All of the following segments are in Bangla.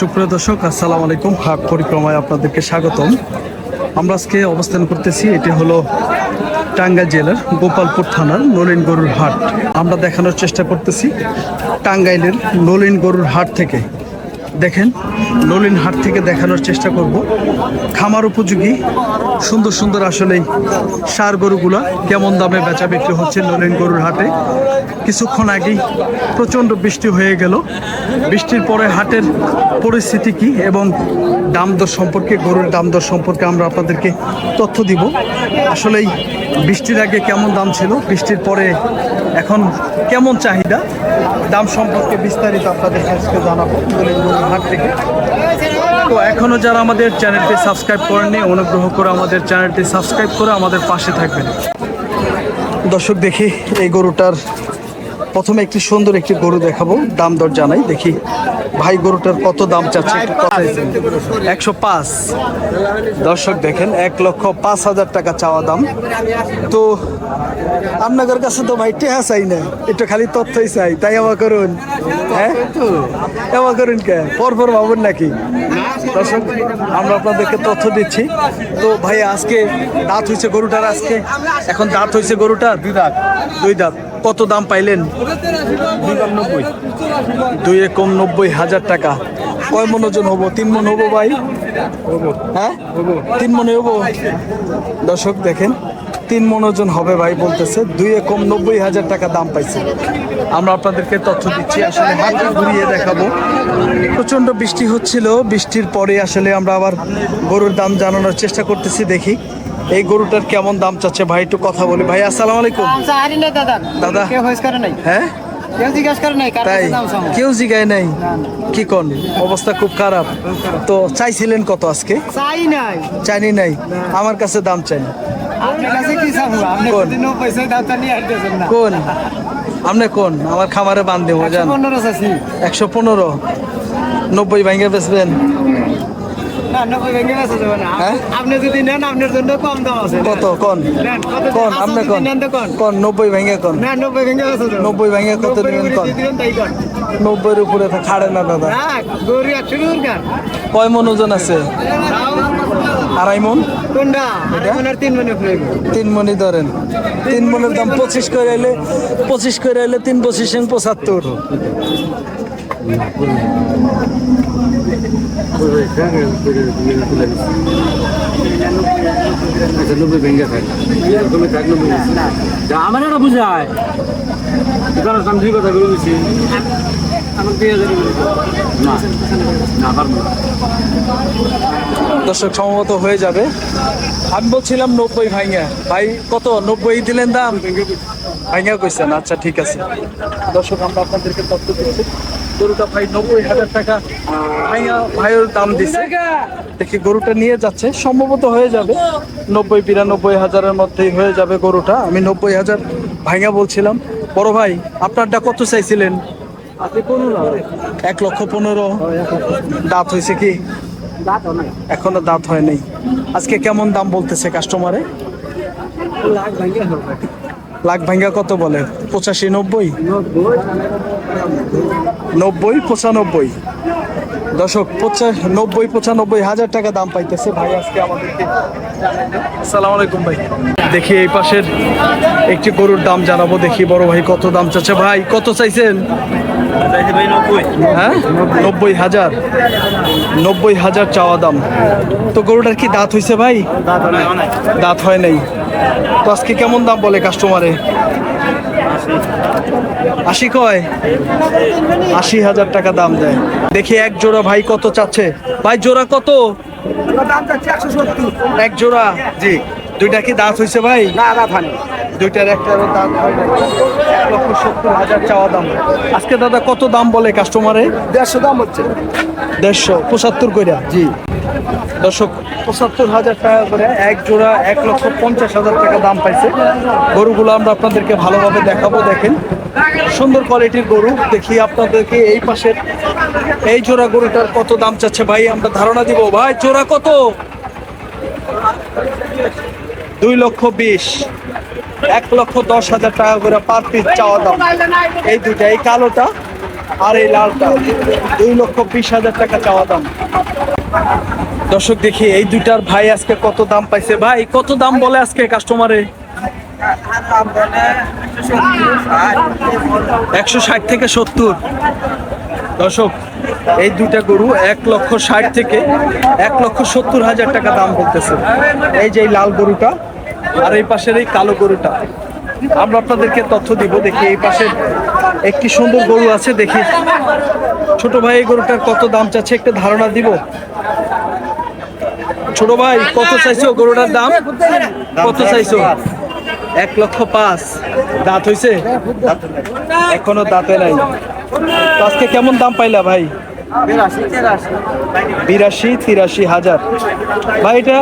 সুপ্রিয় দর্শক, আসসালামু আলাইকুম। হাট পরিক্রমায় আপনাদেরকে স্বাগতম। আমরা আজকে অবস্থান করতেছি, এটি হলো টাঙ্গাইল জেলার গোপালপুর থানার নলিন গরুর হাট। আমরা দেখানোর চেষ্টা করতেছি টাঙ্গাইলের নলিন গরুর হাট থেকে। দেখেন, নলিন হাট থেকে দেখানোর চেষ্টা করব। খামার উপযোগী, সুন্দর সুন্দর আসলে সার গরুগুলা কেমন দামে বেচা বিক্রি হচ্ছে নলিন গরুর হাটে। কিছুক্ষণ আগেই প্রচণ্ড বৃষ্টি হয়ে গেল। বৃষ্টির পরে হাটের পরিস্থিতি কি এবং দাম দর সম্পর্কে, গরুর দাম দর সম্পর্কে আমরা আপনাদেরকে তথ্য দিব। আসলেই বৃষ্টির আগে কেমন দাম ছিল, বৃষ্টির পরে এখন কেমন চাহিদা, দাম সম্পর্কে বিস্তারিত আপনাদের আজকে জানাব। হাট থেকে। তো এখনও যারা আমাদের চ্যানেলটি সাবস্ক্রাইব করেননি, অনুগ্রহ করে আমাদের চ্যানেলটি সাবস্ক্রাইব করে আমাদের পাশে থাকবেন। দর্শক দেখি, এই গরুটার প্রথমে একটি সুন্দর একটি গরু দেখাবো। দাম দর জানাই, দেখি ভাই গরুটার কত দাম চাচ্ছে একশো পাঁচ। দর্শক দেখেন, এক লক্ষ পাঁচ হাজার টাকা চাওয়া দাম। তো আপনাদের কাছে তো ভাই টেহা চাই না, একটু খালি তথ্যই চাই, তাই আমার করুন। হ্যাঁ? এমা করুন কে? পরপর ভাবুন নাকি? দর্শক আমরা আপনাদেরকে তথ্য দিচ্ছি। তো ভাই আজকে দাঁত হয়েছে গরুটার আজকে এখন দাঁত হয়েছে গরুটার? দুই দাঁত। দুই দাঁত। কত দাম পাইলেন? নব্বই। দুই কম নব্বই হাজার টাকা। কয় মন ওজন হব? তিন মন হব ভাই? হ্যাঁ? তিন মনে হব? দর্শক দেখেন তিন মন ওজন হবে ভাই বলতেছে। দুই একম নব্বই হাজার টাকা দাম পাইছে। আমরা আপনাদেরকে তথ্য দিচ্ছি আসলে হাতে ঘুরিয়ে দেখাবো। প্রচণ্ড বৃষ্টি হচ্ছিল। বৃষ্টির পরে আসলে আমরা আবার গরুর দাম জানানোর চেষ্টা করতেছি দেখি। এই গরুটার কেমন দাম চাচ্ছে ভাই? একটু কথা বলি। ভাই আসসালামু আলাইকুম। দাদা। দাদা। হ্যাঁ? তাই? কেউ জিগায় নাই? কি কোন? অবস্থা খুব খারাপ। তো চাইছিলেন কত আজকে? চাই নাই। চাইনি নাই? আমার কাছে দাম চাই কোন? আপনি কোন? আমার খামারে বান দেবো জান। একশো পনেরো নব্বই ভাঙ্গে বেচবেন? আপনি যদি নেন আপনার জন্য কম দাম আছে। কত কোন? কোন? আপনি যদি কোন? কোন? নব্বই ভাঙ্গে কোন? নব্বই ভেঙে নব্বই ভেঙে কত নেবেন কোন? নব্বইয়ের উপরে খাড়ে না দাদা। কয় মন ওজন আছে? আড়াই মন? তিন মনে ধরেন। তিন মনের দাম পঁচিশ করে এলে পঁচিশ করে এলে তিন পঁচিশ পঁচাত্তর। আমার একটা বুঝায় দুই কথা বলে দিচ্ছি। দর্শক সম্ভবত হয়ে যাবে। আমি বলছিলাম নব্বই ভাইঙ্গা ভাই কত? নব্বই দিলেন দাম? ভাইঙ্গা কইছেন। আচ্ছা ঠিক আছে। দর্শক আমরা আপনাদেরকে তথ্য দিচ্ছি। গরুটা ভাই নব্বই হাজার টাকা। ভাইয়া ভাইয়ের দাম দিচ্ছে দেখি গরুটা নিয়ে যাচ্ছে। সম্ভবত হয়ে যাবে। নব্বই, বিরানব্বই হাজারের মধ্যেই হয়ে যাবে গরুটা। আমি নব্বই হাজার ভাইঙ্গা বলছিলাম। বড় ভাই, আপনারটা কত চাইছিলেন? এক লক্ষ পনেরো। দাঁত হয়েছে কি? এখনও দাঁত হয় নাই। আজকে কেমন দাম বলতেছে কাস্টমারে লাখ ভাঙ্গা কত বলে? পঁচাশি, নব্বই? নব্বই পঁচানব্বই। দশক পঁচা নব্বই পঁচানব্বই হাজার টাকা দাম পাইতেছে। ভাই আজকে আমাদেরকে আসসালামু আলাইকুম ভাই। দেখি এই পাশের একটি গরুর দাম জানাব। দেখি বড় ভাই কত দাম চাচ্ছে। ভাই কত চাইছেন? হ্যাঁ? নব্বই হাজার। নব্বই হাজার চাওয়া দাম। তো গরুটার কি দাঁত হয়েছে ভাই? দাঁত হয় নাই। তো আজকে কেমন দাম বলে কাস্টমারে আশি কয়? আশি হাজার টাকা দাম দেয়। দেখি এক জোড়া ভাই কত চাচ্ছে? ভাই জোড়া কত? এক জোড়া? জি। দুইটা কি দাঁত হয়েছে ভাই? না দাঁত দুইটার একটা দাম হয় লক্ষ সত্তর হাজার চাওয়া দাম। আজকে দাদা কত দাম বলে কাস্টমারে দেড়শো দাম হচ্ছে। দেড়শো পঁচাত্তর করে জি। দর্শক পঁচাত্তর হাজার টাকা করে এক জোড়া এক লক্ষ পঞ্চাশ হাজার টাকা দাম পাইছে। গরুগুলো আমরা আপনাদেরকে ভালোভাবে দেখাবো দেখেন। সুন্দর কোয়ালিটির গরু দেখি আপনাদেরকে এই পাশের এই জোড়া গরুটার কত দাম চাচ্ছে ভাই আমরা ধারণা দিব। ভাই জোড়া কত? দুই লক্ষ বিশ এক লক্ষ দশ হাজার টাকা করে পার পিস চাওয়া দাম। এই দুইটা এই কালোটা আর এই লালটা দুই লক্ষ বিশ হাজার টাকা চাওয়া দাম। দর্শক দেখি, এই দুইটার ভাই আজকে কত দাম পাইছে? ভাই, কত দাম বলে আজকে কাস্টমারে একশো ষাট থেকে সত্তর। দর্শক, এই দুইটা গরু এক লক্ষ ষাট থেকে এক লক্ষ সত্তর হাজার টাকা দাম বলতেছে। এই যে লাল গরুটা আর এই পাশের এই কালো গরুটা। আমরা আপনাদেরকে তথ্য দিব, দেখি এই পাশে একটি সুন্দর গরু আছে, দেখি। ছোট ভাই, এই গরুটার কত দাম চাচ্ছে একটা ধারণা দিব? ছোট ভাই, কত চাইছো গরুটার দাম? কত চাইছো? এক লক্ষ পাঁচ। দাঁত হইছে? এখনও দাঁতে নাই। আজকে কেমন দাম পাইলা ভাই? বিরাশি, তিরাশি হাজার। ভাই, এটা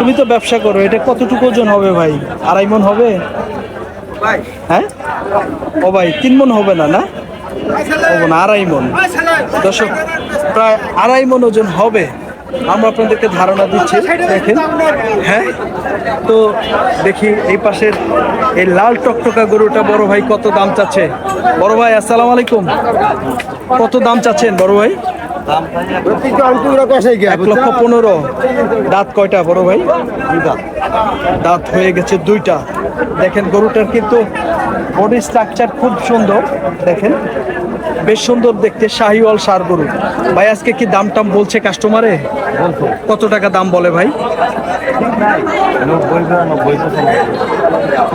তুমি তো ব্যবসা করো, এটা কতটুকু ওজন হবে ভাই? আড়াই মন হবে? হ্যাঁ? ও ভাই, তিন মন হবে না না? না আড়াই মন। দর্শক, প্রায় আড়াই মন ওজন হবে। আমরা আপনাদেরকে ধারণা দিচ্ছি, দেখেন। হ্যাঁ? তো দেখি এই পাশের এই লাল টকটকা গরুটা বড় ভাই কত দাম চাচ্ছে? বড় ভাই, আসসালামু আলাইকুম। কত দাম চাচ্ছেন বড় ভাই? এক লক্ষ পনেরো। দাঁত কয়টা বড় ভাই? দাঁত হয়ে গেছে দুইটা। দেখেন গরুটার কিন্তু বডি স্ট্রাকচার খুব সুন্দর। দেখেন। বেশ সুন্দর দেখতে শাহিওয়াল সার গরু। ভাই আজকে কি দাম টাম বলছে। কাস্টমারে কত টাকা দাম বলে ভাই?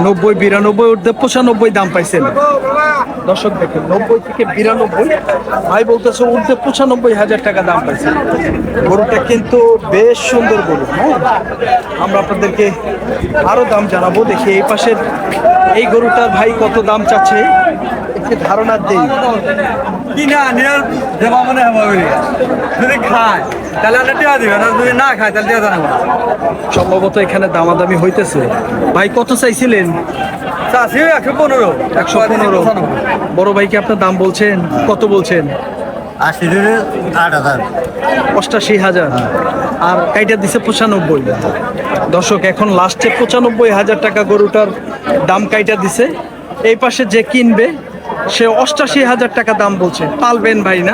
নব্বই বিরানব্বই উর্ধে পঁচানব্বই দাম পাইছেন। দর্শক দেখেন নব্বই থেকে বিরানব্বই ভাই বলতেছে উর্ধে পঁচানব্বই হাজার টাকা দাম পাইছে। গরুটা কিন্তু বেশ সুন্দর গরু হ্যাঁ? আমরা আপনাদেরকে আরও দাম জানাব দেখি এই পাশের এই গরুটার ভাই কত দাম চাচ্ছে? একটি ধারণা দেই। কিনা নিয়ে দেবা মানে হবে যদি খায় তাহলে আমরা টিয়া দিবেন আর যদি না খায় তাহলে টিয়া জানা সম্ভবত এখানে দামাদামি হইতেছে। ভাই কত চাইছিলেন? চাষি একশো পনেরো। একশো পনেরো। বড় ভাইকে আপনার দাম বলছেন? কত বলছেন? আশি আট হাজার। অষ্টাশি হাজার। আর কাইটা দিছে পঁচানব্বই। দর্শক এখন লাস্টে পঁচানব্বই হাজার টাকা গরুটার দাম কাইটা দিছে। এই পাশে যে কিনবে সে অষ্টাশি হাজার টাকা দাম বলছে। পালবেন ভাই না?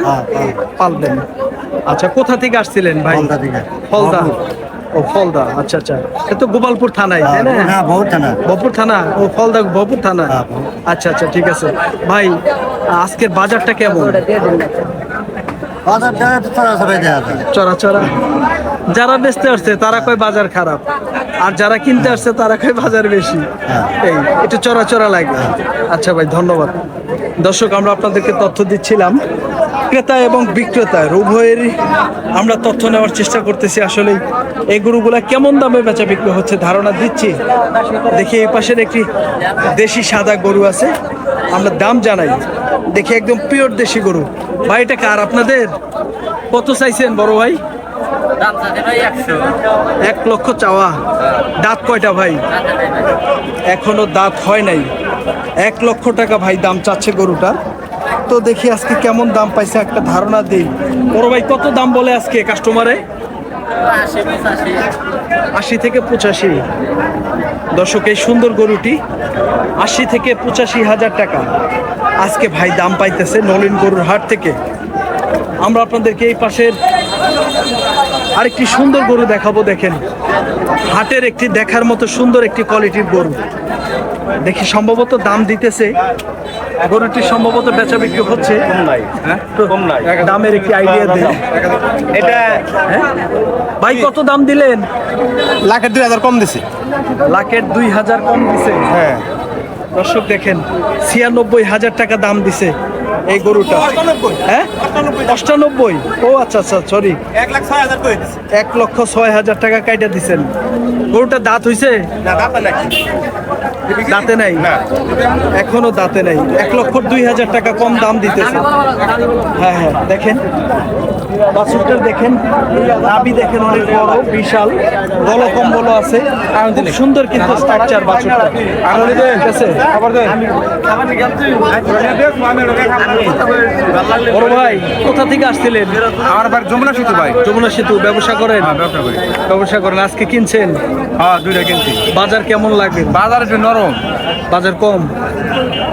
পালবেন। আচ্ছা কোথা থেকে আসছিলেন ভাই? ফলদা। ও ফলদা আচ্ছা আচ্ছা। এ তো গোপালপুর থানায় তাই না? হ্যাঁ থানা। ও ফলদা বপুর থানা? হ্যাঁ, আচ্ছা আচ্ছা ঠিক আছে। ভাই আজকের বাজারটা কেমন? চড়া চড়া? যারা বেচতে আসছে তারা কয় বাজার খারাপ। আর যারা কিনতে আসছে তারা কয় বাজার বেশি। হ্যাঁ। এই একটু চড়া চড়া লাগে আচ্ছা ভাই ধন্যবাদ। দর্শক আমরা আপনাদেরকে তথ্য দিচ্ছিলাম। ক্রেতা এবং বিক্রেতা উভয়েরই আমরা তথ্য নেওয়ার চেষ্টা করতেছি। আসলে এই গরুগুলা কেমন দামে বেচা বিক্রি হচ্ছে ধারণা দিচ্ছি। দেখি এই পাশের একটি দেশি সাদা গরু আছে। আমরা দাম জানাই। দেখি একদম পিওর দেশি গরু। ভাই এটা কার আপনাদের? কত চাইছেন বড় ভাই? এক লক্ষ চাওয়া। দাঁত কয়টা ভাই? এখনও দাঁত হয় নাই। এক লক্ষ টাকা ভাই দাম চাচ্ছে গরুটা। তো দেখি আজকে কেমন দাম পাইছে একটা ধারণা দিই। বড় ভাই কত দাম বলে আজকে কাস্টমারে আশি থেকে পঁচাশি। দর্শক এই সুন্দর গরুটি আশি থেকে পঁচাশি হাজার টাকা। আজকে ভাই দাম পাইতেছে নলিন গরুর হাট থেকে। আমরা আপনাদেরকে এই পাশের আরেকটি সুন্দর গরু দেখাবো দেখেন। হাটের একটি দেখার মতো সুন্দর একটি কোয়ালিটির গরু। দেখি সম্ভবত দাম দিতেছে। গরুটি সম্ভবত বেচা বিক্রি হচ্ছে। হ্যাঁ? দামের একটি আইডিয়া দেন এটা হ্যাঁ? ভাই কত দাম দিলেন? লাখের দুই হাজার কম দিছে। লাখের দুই হাজার কম দিছে। হ্যাঁ। দর্শক দেখেন ছিয়ানব্বই হাজার টাকা দাম দিছে। এই গরুটা। হ্যাঁ? অষ্টানব্বই। ও আচ্ছা আচ্ছা সরি এক লক্ষ ছয় হাজার টাকা কাইটা দিছেন। গরুটা দাঁত হইছে? না দাঁত নাকি দাঁতে নাই? এখনও দাঁতে নাই। এক লক্ষ দুই হাজার টাকা কম দাম দিতেছে। হ্যাঁ হ্যাঁ দেখেন। বাছুরটা দেখেন নাভি দেখেন অনেক বড় বিশাল গলকম্বল আছে। সুন্দর কিন্তু স্ট্রাকচার বাছুরটা। ঠিক আছে? বড় ভাই কোথা থেকে আসছিলেন? আমার বাড়ি যমুনা সেতু ভাই। যমুনা সেতু ব্যবসা করেন? ব্যবসা করেন আজকে কিনছেন? হ্যাঁ দুইটা কিনছি। বাজার কেমন লাগবে? বাজার একটু নরম। বাজার কম।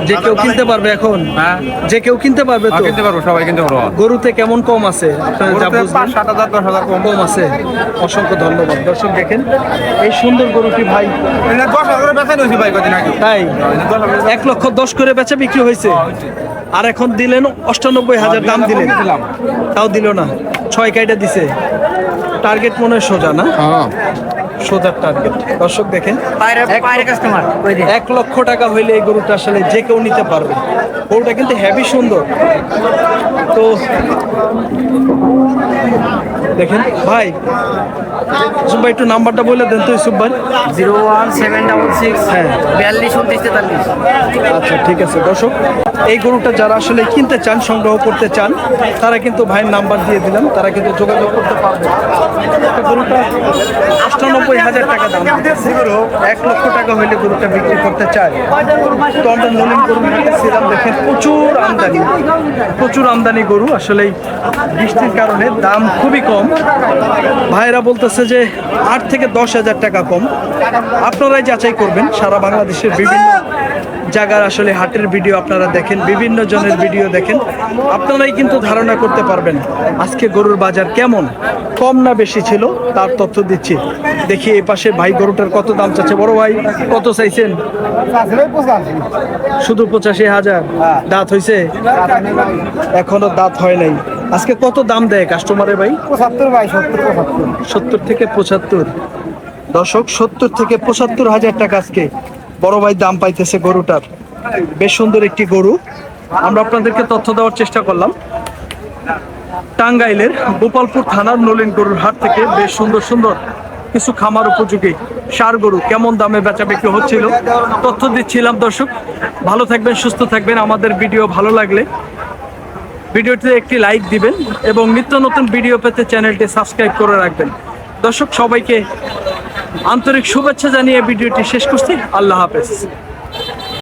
যে কেউ কিনতে পারবে এখন? হ্যাঁ। যে কেউ কিনতে পারবে তো? কিনতে পারব সবাই কিনতে পারব। গরুতে কেমন কম আছে? আপনারা যা গরুতে বুঝলেন। পাঁচ সাত হাজার দশ হাজার কম। কম আছে। অসংখ্য ধন্যবাদ। দর্শক দেখেন এই সুন্দর গরুটি ভাই দশ হাজার বেচা নিয়েছি ভাই কদিন আগে। তাই? এক লক্ষ দশ করে বেচা বিক্রি হয়েছে। আর এখন দিলেন অষ্টানব্বই হাজার দাম দিলেন। তাও দিল না। ছয় কাইটা দিছে। টার্গেট মনে হয় সোজা না? সোজার টার্গেট দর্শক দেখেন এক- লক্ষ টাকা হইলে এই গরুটা আসলে যে কেউ নিতে পারবে। গরুটা কিন্তু হেভি সুন্দর। তো দেখেন ভাই ইসুফ ভাই একটু নাম্বারটা বলে দেন তো ইসুফ ভাই। Zero one seven double six হ্যাঁ। বিয়াল্লিশ উনত্রিশ তেতাল্লিশ। আচ্ছা ঠিক আছে দর্শক। এই গরুটা যারা আসলে কিনতে চান সংগ্রহ করতে চান তারা কিন্তু ভাইয়ের নাম্বার দিয়ে দিলাম। তারা কিন্তু যোগাযোগ করতে পারবে। গরুটা অষ্টানব্বই হাজার টাকা দাম। এক লক্ষ টাকা হইলে গরুটা বিক্রি করতে চায়। তো আমরা নলিন গরু হাঁটেছিলাম দেখেন প্রচুর আমদানি। প্রচুর আমদানি গরু আসলে বৃষ্টির কারণে দাম খুবই কম। ভাইরা বলতেছে যে আট থেকে দশ হাজার টাকা কম। আপনারাই যাচাই করবেন, সারা বাংলাদেশের বিভিন্ন জায়গার আসলে হাটের ভিডিও আপনারা দেখেন বিভিন্ন জনের ভিডিও দেখেন। আপনারাই কিন্তু ধারণা করতে পারবেন আজকে গরুর বাজার কেমন। কম না বেশি ছিল তার তথ্য দিচ্ছি। দেখি এই পাশে ভাই গরুটার কত দাম চাচ্ছে। বড় ভাই কত চাইছেন? শুধু পঁচাশি হাজার। দাঁত হইছে? এখনও দাঁত হয় নাই। আজকে কত দাম দেয় কাস্টমারে ভাই? পঁচাত্তর ভাই সত্তর পঁচাত্তর। সত্তর থেকে পঁচাত্তর। দশক সত্তর থেকে পঁচাত্তর হাজার টাকা আজকে। বড় ভাই দাম পাইতেছে গরুটার। বেশ সুন্দর একটি গরু। আমরা আপনাদেরকে তথ্য দেওয়ার চেষ্টা করলাম। টাঙ্গাইলের গোপালপুর থানার নলিন গরুর হাট থেকে বেশ সুন্দর সুন্দর কিছু খামার উপযোগী সার গরু কেমন দামে বেচা বিক্রি হচ্ছিল? তথ্য দিচ্ছিলাম দর্শক। ভালো থাকবেন, সুস্থ থাকবেন। আমাদের ভিডিও ভালো লাগলে ভিডিওটিতে একটি লাইক দিবেন এবং নিত্য নতুন ভিডিও পেতে চ্যানেলটি সাবস্ক্রাইব করে রাখবেন। দর্শক, সবাইকে আন্তরিক শুভেচ্ছা জানিয়ে ভিডিওটি শেষ করছি। আল্লাহ হাফেজ।